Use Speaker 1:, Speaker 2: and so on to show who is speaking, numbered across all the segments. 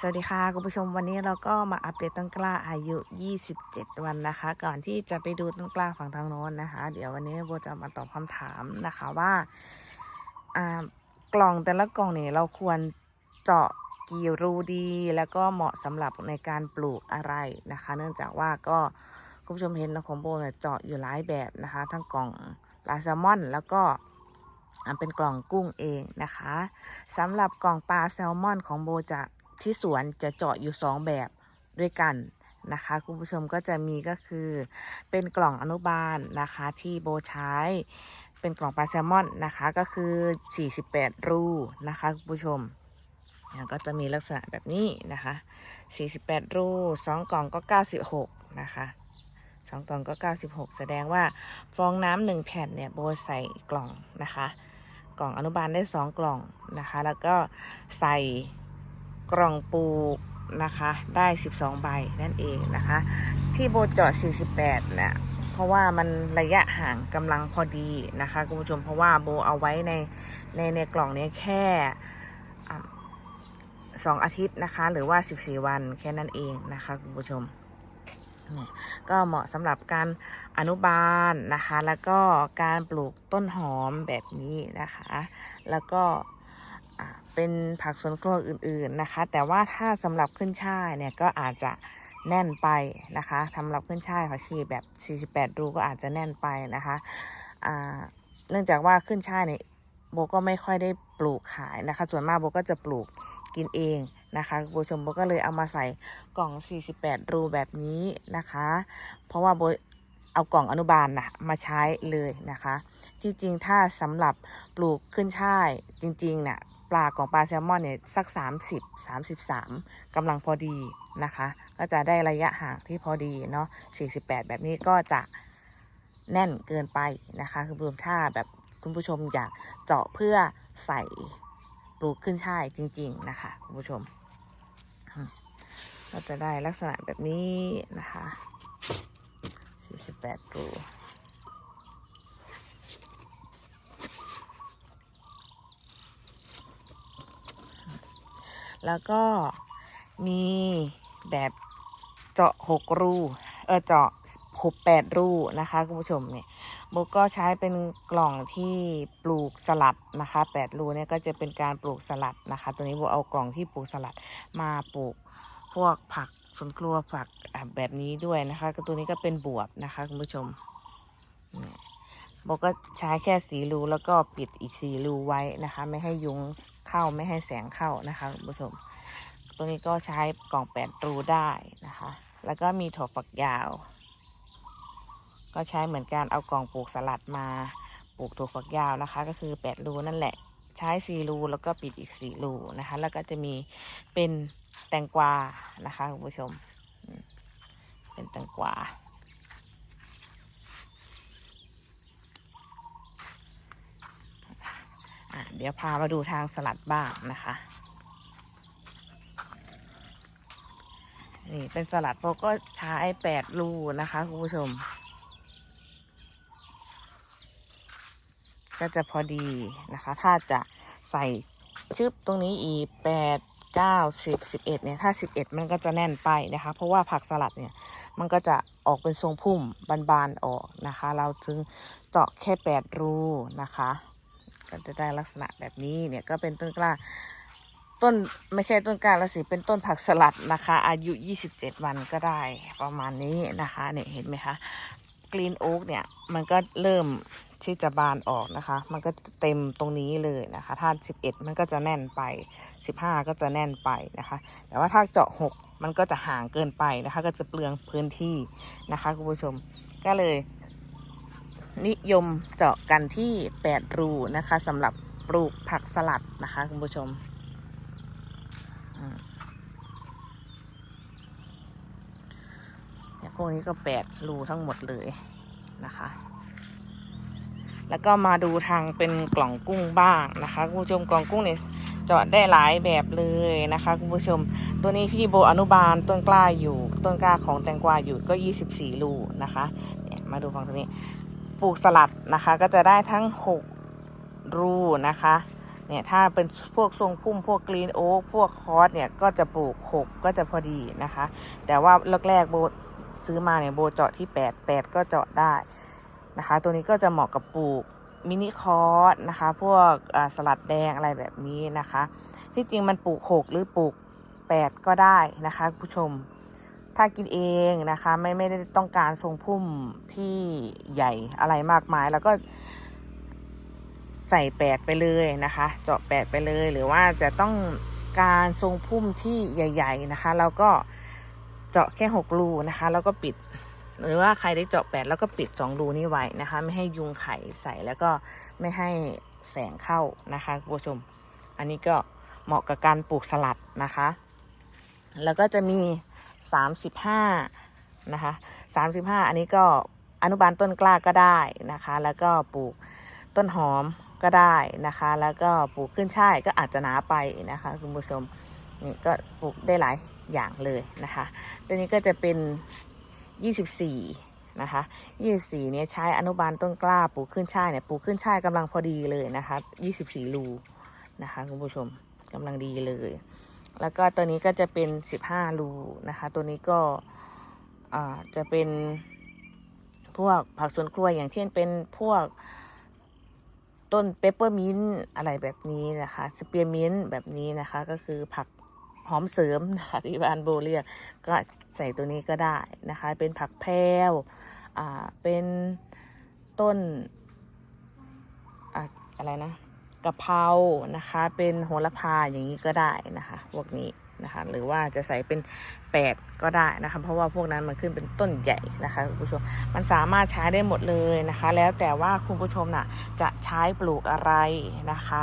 Speaker 1: สวัสดีค่ะคุณผู้ชมวันนี้เราก็มาอัปเดตต้นกล้าอายุ 27 วันนะคะ ก่อนที่จะไปดูต้นกล้าฝั่งทางโน้นนะคะ เดี๋ยววันนี้โบจะมาตอบคำถามนะคะว่าอ่ากล่องแต่ละกล่องเนี่ยเราควรเจาะกี่รูดี แล้วก็เหมาะสำหรับในการปลูกอะไรนะคะ เนื่องจากว่าก็คุณผู้ชมเห็นนะของโบเนี่ยเจาะอยู่หลายแบบนะคะ ทั้งกล่องลาซลมอนแล้วก็อ่าเป็นกล่องกุ้งเองนะคะสำหรับกล่องปลาแซลมอนของโบจะ ที่สวนจะเจาะอยู่ 2 แบบด้วยกันนะคะคุณผู้ชมก็จะมีก็คือเป็นกล่องอนุบาลนะคะที่โบใช้เป็นกล่องปลาแซลมอนนะคะก็คือ 48 รูนะคะคุณผู้ชมก็จะมีลักษณะแบบนี้นะคะ 48 รู 2 กล่องก็ 96 นะคะสองกล่องก็ 96 แสดงว่าฟองน้ำหนึ่งแผ่นเนี่ยโบใส่กล่องนะคะ กล่องอนุบาลได้ 2 กล่องนะคะ แล้วก็ใส่ กล่องปูนะคะ ได้ 12 ใบนั่นเองนะคะ ที่โบเจาะ 48เนี่ยเพราะว่ามันระยะห่างกำลังพอดีนะคะคุณผู้ชมเพราะว่าโบเอาไว้ในในในกล่องนี้แค่สองอาทิตย์นะคะ หรือว่า 14 วันแค่นั้นเองนะคะคุณผู้ชมเนี่ยก็เหมาะสำหรับการอนุบาลนะคะ แล้วก็การปลูกต้นหอมแบบนี้นะคะ แล้วก็ เป็นผักสวนครัวอื่นๆนะคะ แต่ว่าถ้าสำหรับขึ้นช่ายเนี่ยก็อาจจะแน่นไปนะคะสำหรับขึ้นช่ายผักชีแบบ 48 รูก็อาจจะแน่นไปนะคะเนื่องจากว่าขึ้นช่ายเนี่ยโบก็ไม่ค่อยได้ปลูกขายนะคะ ส่วนมากโบก็จะปลูกกินเองนะคะคุณผู้ชมโบก็เลยเอามาใส่กล่อง 48 รูแบบนี้นะคะ เพราะว่าโบเอากล่องอนุบาลนะมาใช้เลยนะคะ ที่จริงถ้าสำหรับปลูกขึ้นช่ายจริงๆเนี่ย ปลาของปลาแซลมอนเนี่ยสัก 30 33กำลังพอดีนะคะ ก็จะได้ระยะห่างที่พอดีเนาะ48 แบบนี้ก็จะแน่นเกินไปนะคะคือรวมถ้าแบบคุณผู้ชมอยากเจาะเพื่อใส่ปลูกขึ้นช่ายจริง ๆ นะคะ คุณผู้ชมอืมก็จะได้ลักษณะแบบนี้นะคะ48รู แล้วก็มีแบบเจาะหกรูเออเจาะหกแปดรูนะคะคุณผู้ชมเนี่ยโบก็ใช้เป็นกล่องที่ปลูกสลัดนะคะแปดรูเนี่ยก็จะเป็นการปลูกสลัดนะคะ ตัวนี้โบเอากล่องที่ปลูกสลัดมาปลูกพวกผักสวนครัวผักแบบนี้ด้วยนะคะก็ตัวนี้ก็เป็นบวบนะคะคุณผู้ชมเนี่ย โบก็ใช้แค่สีรูแล้วก็ปิดอีกสีรูไว้นะคะ ไม่ให้ยุงเข้าไม่ให้แสงเข้านะคะคุณผู้ชม ตัวนี้ก็ใช้กล่องแปดรูได้นะคะ แล้วก็มีถั่วฝักยาว ก็ใช้เหมือนกันเอากล่องปลูกสลัดมาปลูกถั่วฝักยาวนะคะ ก็คือแปดรูนั่นแหละใช้สี่รูแล้วก็ปิดอีกสี่รูนะคะ แล้วก็จะมีเป็นแตงกวานะคะคุณผู้ชมอืมเป็นแตงกวา อะเดี๋ยวพามาดูทางสลัดบ้างนะคะ นี่เป็นสลัดโปก็ใช้แปดรูนะคะคุณผู้ชม ก็จะพอดีนะคะ ถ้าจะใส่ชึบตรงนี้อีกแปดเก้าสิบสิบเอ็ดเนี่ยถ้าสิบเอ็ดมันก็จะแน่นไปนะคะ เพราะว่าผักสลัดเนี่ยมันก็จะออกเป็นทรงพุ่มบานๆออกนะคะ เราจึงเจาะแค่แปดรูนะคะ ก็จะได้ลักษณะแบบนี้เนี่ยก็เป็นต้นกล้าต้นไม่ใช่ต้นกล้าละสิเป็นต้นผักสลัดนะคะ อายุ 27 วันก็ได้ประมาณนี้นะคะเนี่ยเห็นไหมคะกรีนโอ๊กเนี่ยมันก็เริ่มที่จะบานออกนะคะ มันก็จะเต็มตรงนี้เลยนะคะ ถ้า 11 มันก็จะแน่นไป 15 ก็จะแน่นไปนะคะ แต่ว่าถ้าเจาะ 6 มันก็จะห่างเกินไปนะคะ ก็จะเปลืองพื้นที่นะคะคุณผู้ชมก็เลย นิยมเจาะกันที่ 8 รูนะคะสำหรับปลูกผักสลัดนะคะคุณผู้ชมเนี่ยพวกนี้ก็แปดรูทั้งหมดเลยนะคะ แล้วก็มาดูทางเป็นกล่องกุ้งบ้างนะคะคุณผู้ชมกล่องกุ้งเนี่ยเจาะได้หลายแบบเลยนะคะคุณผู้ชม ตัวนี้พี่โบอนุบาลต้นกล้าอยู่ ต้นกล้าของแตงกวาอยู่ก็ 24 รูนะคะ เนี่ยมาดูฝั่งตรงนี้ ปลูกสลัดนะคะ ก็จะได้ทั้ง 6 รูนะคะเนี่ยถ้าเป็นพวกทรงพุ่มพวกกรีนโอ๊กพวกคอสเนี่ยก็จะปลูก 6 ก็จะพอดีนะคะ แต่ว่าแรกๆโบซื้อมาเนี่ยโบเจาะที่ 8 8 ก็เจาะได้นะคะ ตัวนี้ก็จะเหมาะกับปลูกมินิคอสนะคะ พวกสลัดแดงอะไรแบบนี้นะคะ ที่จริงมันปลูก 6 หรือปลูก 8 ก็ได้นะคะ ผู้ชม ถ้ากินเองนะคะไม่ไม่ได้ต้องการทรงพุ่มที่ใหญ่อะไรมากมาย แล้วก็ใส่แปดไปเลยนะคะ เจาะแปดไปเลย หรือว่าจะต้องการทรงพุ่มที่ใหญ่ ๆนะคะ แล้วก็เจาะแค่หกรูนะคะ แล้วก็ปิด หรือว่าใครได้เจาะแปดแล้วก็ปิดสองรูนี้ไว้นะคะ ไม่ให้ยุงไข่ใส่แล้วก็ไม่ให้แสงเข้านะคะคุณผู้ชม อันนี้ก็เหมาะกับการปลูกสลัดนะคะ แล้วก็จะมี 35นะคะ35 อันนี้ก็อนุบาลต้นกล้าก็ได้นะคะ แล้วก็ปลูกต้นหอมก็ได้นะคะ แล้วก็ปลูกขึ้นช่ายก็อาจจะหนาไปนะคะคุณผู้ชมนี่ก็ปลูกได้หลายอย่างเลยนะคะ ตัวนี้ก็จะเป็น 24 นะคะ 24 เนี่ยใช้อนุบาลต้นกล้าปลูกขึ้นช่ายเนี่ยปลูกขึ้นช่ายกำลังพอดีเลยนะคะ 24รูนะคะคุณผู้ชมกำลังดีเลย แล้วก็ตัวนี้ก็จะเป็น 15 รูนะคะ ตัวนี้ก็จะเป็นพวกผักสวนครัวอย่างเช่นเป็นพวกต้นเปปเปอร์มินต์อะไรแบบนี้นะคะ สเปียร์มินต์แบบนี้นะคะ ก็คือผักหอมเสริมนะคะที่บ้านโบเรียกก็ใส่ตัวนี้ก็ได้นะคะ เป็นผักแพรวอ่าเป็นต้น อะอะไรนะ กะเพรานะคะ เป็นโหระพาอย่างนี้ก็ได้นะคะ พวกนี้นะคะหรือว่าจะใส่เป็นแปดก็ได้นะคะ เพราะว่าพวกนั้นมันขึ้นเป็นต้นใหญ่นะคะคุณผู้ชมมันสามารถใช้ได้หมดเลยนะคะ แล้วแต่ว่าคุณผู้ชมน่ะจะใช้ปลูกอะไรนะคะ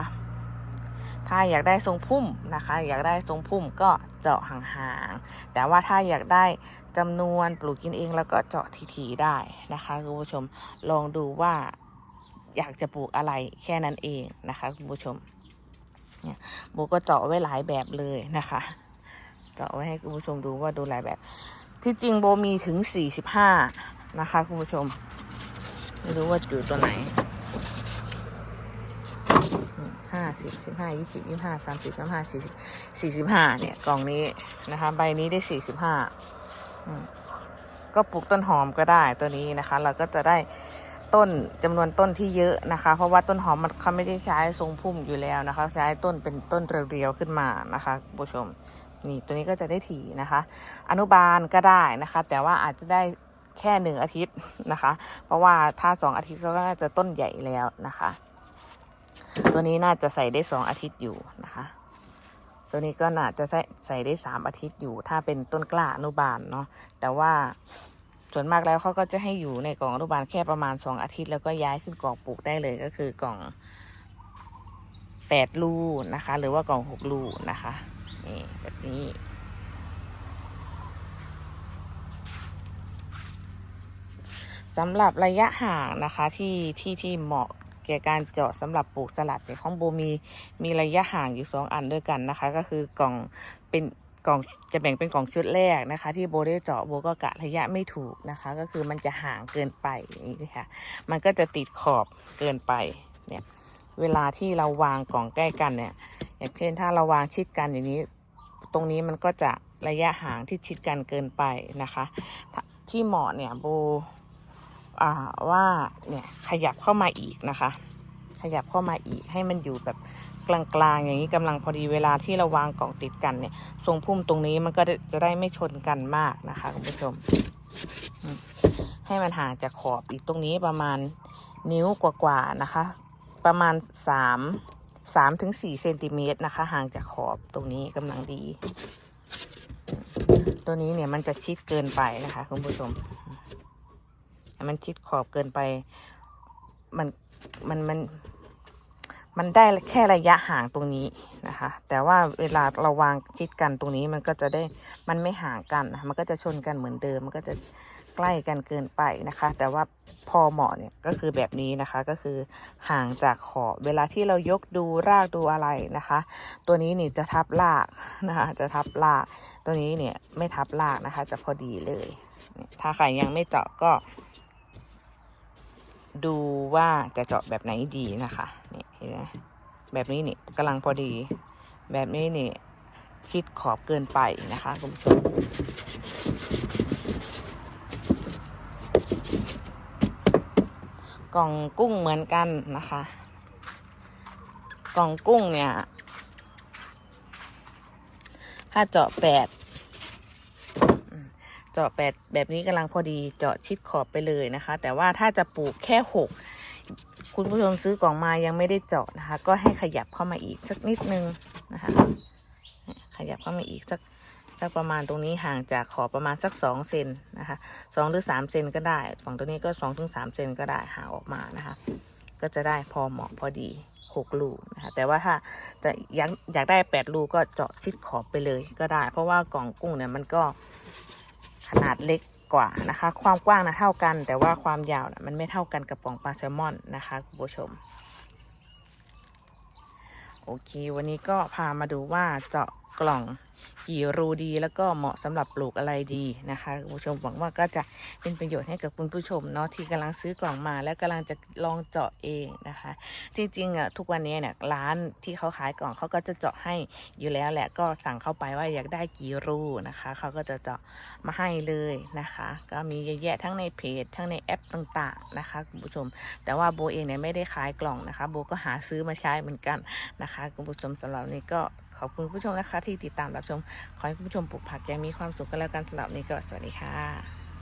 Speaker 1: ถ้าอยากได้ทรงพุ่มนะคะ อยากได้ทรงพุ่มก็เจาะห่างๆแต่ว่าถ้าอยากได้จำนวนปลูกกินเองแล้วก็เจาะทีๆได้นะคะคุณผู้ชมลองดูว่า อยากจะปลูกอะไรแค่นั้นเองนะคะคุณผู้ชมเนี่ยโบก็เจาะไว้หลายแบบเลยนะคะ เจาะไว้ให้คุณผู้ชมดูว่าดูหลายแบบ ที่จริงโบมีถึง45นะคะคุณผู้ชม ไม่รู้ว่าอยู่ตัวไหนห้าสิบสิบห้ายี่สิบยี่ห้าสามสิบสามห้าสี่สิบสี่สิบห้าเนี่ยกล่องนี้นะคะ ใบนี้ได้สี่สิบห้าก็ปลูกต้นหอมก็ได้ตัวนี้นะคะ เราก็จะได้ ต้นจำนวนต้นที่เยอะนะคะ เพราะว่าต้นหอมมันเขาไม่ได้ใช้ทรงพุ่มอยู่แล้วนะคะ ใช้ต้นเป็นต้นเรียวๆขึ้นมานะคะคุณผู้ชมนี่ตัวนี้ก็จะได้ถี่นะคะ อนุบาลก็ได้นะคะ แต่ว่าอาจจะได้แค่หนึ่งอาทิตย์นะคะ เพราะว่าถ้าสองอาทิตย์ก็น่าจะต้นใหญ่แล้วนะคะ ตัวนี้น่าจะใส่ได้สองอาทิตย์อยู่นะคะ ตัวนี้ก็น่าจะใส่ใส่ได้สามอาทิตย์อยู่ ถ้าเป็นต้นกล้าอนุบาลเนาะแต่ว่า ส่วนมากแล้วเขาก็จะให้อยู่ในกล่องอนุบาลแค่ประมาณสองอาทิตย์ แล้วก็ย้ายขึ้นกล่องปลูกได้เลยก็คือกล่องแปดลูนะคะ หรือว่ากล่องหกลูนะคะนี่แบบนี้สำหรับระยะห่างนะคะที่ที่ที่เหมาะแก่การเจาะสำหรับปลูกสลัดเนี่ยของโบมีมีระยะห่างอยู่สองอันด้วยกันนะคะ ก็คือกล่องเป็น กล่องจะแบ่งเป็นกล่องชุดแรกนะคะ ที่โบได้เจาะโบก็กะระยะไม่ถูกนะคะ ก็คือมันจะห่างเกินไปนี้ค่ะมันก็จะติดขอบเกินไปเนี่ยเวลาที่เราวางกล่องใกล้กันเนี่ยอย่างเช่นถ้าเราวางชิดกันอย่างนี้ ตรงนี้มันก็จะระยะห่างที่ชิดกันเกินไปนะคะ ที่เหมาะเนี่ยโบว่าเนี่ยขยับเข้ามาอีกนะคะ ขยับเข้ามาอีกให้มันอยู่แบบ กลางๆ อย่างนี้กำลังพอดีเวลาที่เราวางกล่องติดกันเนี่ย ทรงพุ่มตรงนี้มันก็จะได้ไม่ชนกันมากนะคะคุณผู้ชม ให้มันห่างจากขอบอีกตรงนี้ประมาณนิ้วกว่าๆนะคะ ประมาณสามสามถึงสี่เซนติเมตรนะคะ ห่างจากขอบตรงนี้กำลังดี ตัวนี้เนี่ยมันจะชิดเกินไปนะคะ คุณผู้ชม มันชิดขอบเกินไป มันมันมัน มันได้แค่ระยะห่างตรงนี้นะคะ แต่ว่าเวลาเราวางชิดกันตรงนี้มันก็จะได้มันไม่ห่างกันนะมันก็จะชนกันเหมือนเดิม มันก็จะใกล้กันเกินไปนะคะ แต่ว่าพอเหมาะเนี่ยก็คือแบบนี้นะคะก็คือห่างจากขอบเวลาที่เรายกดูรากดูอะไรนะคะ ตัวนี้นี่จะทับรากนะคะจะทับราก ตัวนี้เนี่ยไม่ทับรากนะคะ จะพอดีเลย ถ้าใครยังไม่เจาะก็ ดูว่าจะเจาะแบบไหนดีนะคะนี่เแบบนี้นี่กำลังพอดี แบบนี้นี่ชิดขอบเกินไปนะคะคุณผู้ชมกล่องกุ้งเหมือนกันนะคะ กล่องกุ้งเนี่ยถ้าเจาะแปดเจาะแปดแบบนี้กำลังพอดีเจาะชิดขอบไปเลยนะคะ แต่ว่าถ้าจะปลูกแค่หก คุณผู้ชมซื้อกล่องมายังไม่ได้เจาะนะคะ ก็ให้ขยับเข้ามาอีกสักนิดนึงนะคะ ขยับเข้ามาอีกสักสักประมาณตรงนี้ห่างจากขอบประมาณสักสองเซนนะคะสองหรือสามเซนก็ได้ฝั่งตัวนี้ก็สองถึงสามเซนก็ได้ห่างออกมานะคะ ก็จะได้พอเหมาะพอดีหกลูกนะคะแต่ว่าถ้าจะอยากอยากได้แปดลูกก็เจาะชิดขอบไปเลยก็ได้ เพราะว่ากล่องกุ้งเนี่ยมันก็ขนาดเล็ก กว่านะคะ ความกว้างนะเท่ากัน แต่ว่าความยาวนะมันไม่เท่ากันกับกล่องปลาแซลมอนนะคะคุณผู้ชม โอเค วันนี้ก็พามาดูว่าเจาะกล่อง กี่รูดีแล้วก็เหมาะสำหรับปลูกอะไรดีนะคะคุณผู้ชมหวังว่าก็จะเป็นประโยชน์ให้กับคุณผู้ชมเนาะที่กำลังซื้อกล่องมา แล้วกำลังจะลองเจาะเองนะคะ จริงๆอะทุกวันนี้เนี่ยร้านที่เขาขายกล่องเขาก็จะเจาะให้อยู่แล้วแหละก็สั่งเข้าไปว่าอยากได้กี่รูนะคะเขาก็จะเจาะมาให้เลยนะคะ ก็มีเยอะแยะทั้งในเพจ ทั้งในแอปต่างๆนะคะคุณผู้ชม แต่ว่าโบเองเนี่ยไม่ได้ขายกล่องนะคะโบก็หาซื้อมาใช้เหมือนกันนะคะคุณผู้ชมสำหรับนี้ก็ อบคุณผู้ชมนะคะที่ติดตามรับชม ขอให้คุณผู้ชมปลูกผักยังมีความสุขกันแล้วกันสำหรับวันนี้ก็สวัสดีค่ะ